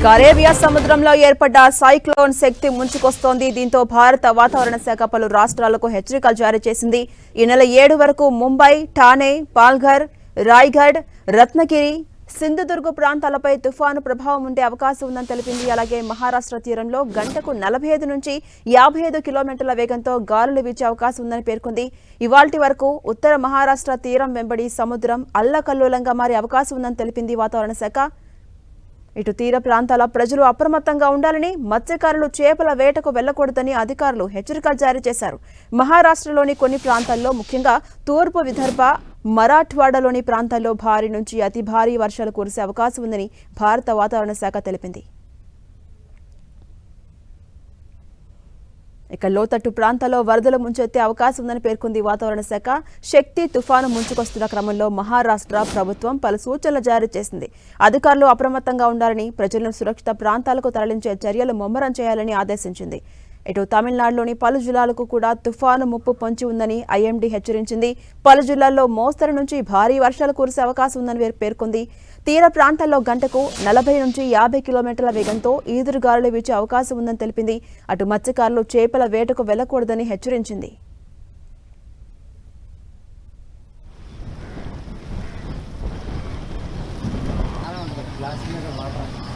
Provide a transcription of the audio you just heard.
ఇక అరేబియా సముద్రంలో ఏర్పడ్డ సైక్లోన్ శక్తి ముంచుకొస్తోంది. దీంతో భారత వాతావరణ శాఖ పలు రాష్ట్రాలకు హెచ్చరికలు జారీ చేసింది. ఈ నెల ఏడు వరకు ముంబై ఠానే పాల్ఘర్ రాయ్గఢ్ రత్నగిరి సింధుదుర్గ ప్రాంతాలపై తుఫాను ప్రభావం ఉండే అవకాశం ఉందని తెలిపింది. అలాగే మహారాష్ట్ర తీరంలో గంటకు నలభై ఐదు నుంచి యాభై ఐదు కిలోమీటర్ల వేగంతో గాలులు వీచే అవకాశం ఉందని పేర్కొంది. ఇవాల్టి వరకు ఉత్తర మహారాష్ట్ర తీరం వెంబడి సముద్రం అల్లకల్లోలంగా మారే అవకాశం ఉందని తెలిపింది వాతావరణ శాఖ. ఇటు తీర ప్రాంతాల ప్రజలు అప్రమత్తంగా ఉండాలని మత్స్యకారులు చేపల వేటకు వెళ్ళకూడదని అధికారులు హెచ్చరికలు జారీ చేశారు. మహారాష్ట్రలోని కొన్ని ప్రాంతాల్లో ముఖ్యంగా తూర్పు విదర్భ మరాఠ్వాడలోని ప్రాంతాల్లో భారీ నుంచి అతి భారీ వర్షాలు కురిసే అవకాశం ఉందని భారత వాతావరణ శాఖ తెలిపింది. ఇక లోతట్టు ప్రాంతాల్లో వరదలు ముంచెత్తే అవకాశం ఉందని పేర్కొంది వాతావరణ శాఖ. శక్తి తుఫాను ముంచుకొస్తున్న క్రమంలో మహారాష్ట్ర ప్రభుత్వం పలు సూచనలు జారీ చేసింది. అధికారులు అప్రమత్తంగా ఉండాలని ప్రజలను సురక్షిత ప్రాంతాలకు తరలించే చర్యలు ముమ్మరం చేయాలని ఆదేశించింది. ఇటు తమిళనాడులోని పలు జిల్లాలకు కూడా తుఫాను ముప్పు పొంచి ఉందని ఐఎండీ హెచ్చరించింది. పలు జిల్లాల్లో మోస్తరు నుంచి భారీ వర్షాలు కురిసే అవకాశం ఉందని పేర్కొంది. తీర ప్రాంతాల్లో గంటకు నలభై నుంచి యాభై కిలోమీటర్ల వేగంతో ఈదురుగాలులు వీచే అవకాశం ఉందని తెలిపింది. అటు మత్స్యకారులు చేపల వేటకు వెళ్ళకూడదని హెచ్చరించింది. మీద